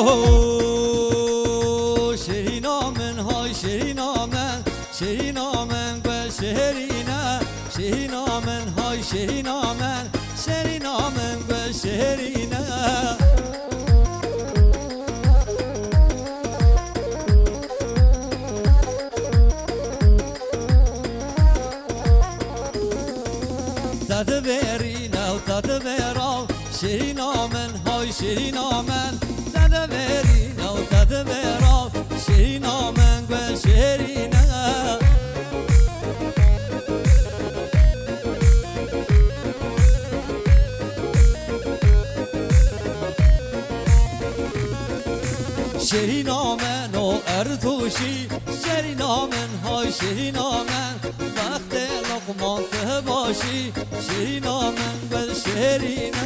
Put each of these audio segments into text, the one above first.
Oh, şerinamen hay şerinamen Şerinamen gel şehrine. Şerinamen hay şerinamen Şerinamen gel şehrine. Tadı verinav tadı verav Şerinamen hay şerinamen Tadı شیرین آمن و ارتوشی شیرین آمن های شیرین آمن وقت لقمان که باشی شیرین آمن بل شیرین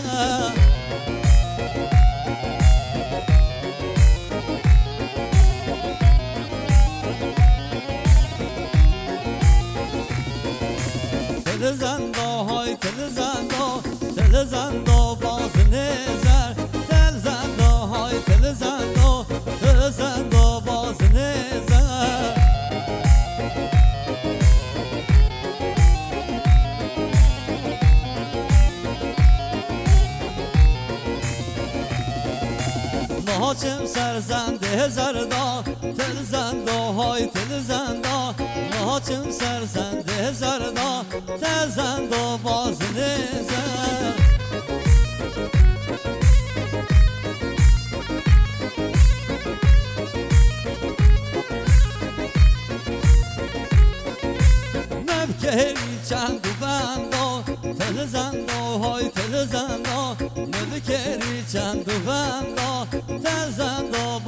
Telezanda hay telezanda Telezanda bazı nezer Telezanda hay telezanda Telezanda bazı nezer Naçım serzende zerda Telzenda hay telzenda Naçım serzende zerda Telzenda bazı nezer Mevkeri çendu bendo Telzenda hay telzenda Mevkeri çendu bendo Telzenda